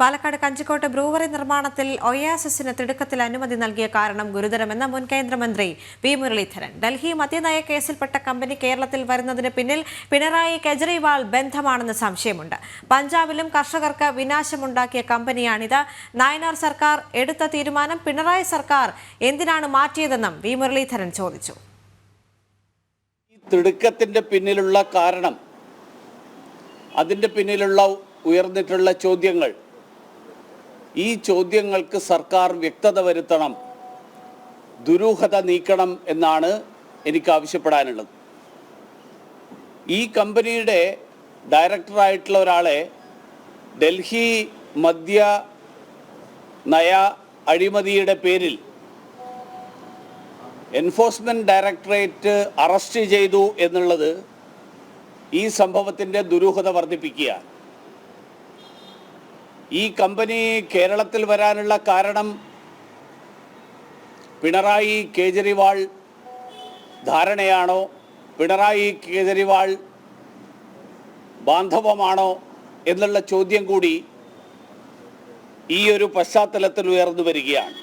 പാലക്കാട് കഞ്ചിക്കോട്ട് brewery നിർമ്മാണത്തിൽ ഒയാസിസിന് തിടുക്കത്തിൽ അനുമതി നൽകിയ കാരണം ഗുരുതരമെന്ന് മുൻ കേന്ദ്രമന്ത്രി വി മുരളീധരൻ. ഡൽഹി മദ്യനയ കേസിൽപ്പെട്ട കമ്പനി കേരളത്തിൽ വരുന്നതിന് പിന്നിൽ പിണറായി കെജ്രിവാൾ ബന്ധമാണെന്ന് സംശയമുണ്ട്. പഞ്ചാബിലും കർഷകർക്ക് വിനാശമുണ്ടാക്കിയ കമ്പനിയാണിത്. നായനാർ സർക്കാർ എടുത്ത തീരുമാനം പിണറായി സർക്കാർ എന്തിനാണ് മാറ്റിയതെന്നും വി മുരളീധരൻ ചോദിച്ചു. പിന്നിലുള്ള കാരണം അതിന്റെ പിന്നിലുള്ള ഉയർന്നിട്ടുള്ള ചോദ്യങ്ങൾ ഈ ചോദ്യങ്ങൾക്ക് സർക്കാർ വ്യക്തത വരുത്തണം. ദുരൂഹത നീക്കണം എന്നാണ് എനിക്ക് ആവശ്യപ്പെടാനുള്ളത്. ഈ കമ്പനിയുടെ ഡയറക്ടറായിട്ടുള്ള ഒരാളെ ഡൽഹി മദ്യ നയ അഴിമതിയുടെ പേരിൽ എൻഫോഴ്സ്മെന്റ് ഡയറക്ടറേറ്റ് അറസ്റ്റ് ചെയ്തു എന്നുള്ളത് ഈ സംഭവത്തിന്റെ ദുരൂഹത വർദ്ധിപ്പിക്കുകയാണ്. ഈ കമ്പനി കേരളത്തിൽ വരാനുള്ള കാരണം പിണറായി കേജരിവാൾ ധാരണയാണോ? പിണറായി കേജരിവാൾ ബാന്ധവമാണോ എന്നുള്ള ചോദ്യം കൂടി ഈ ഒരു പശ്ചാത്തലത്തിൽ ഉയർന്നു വരികയാണ്.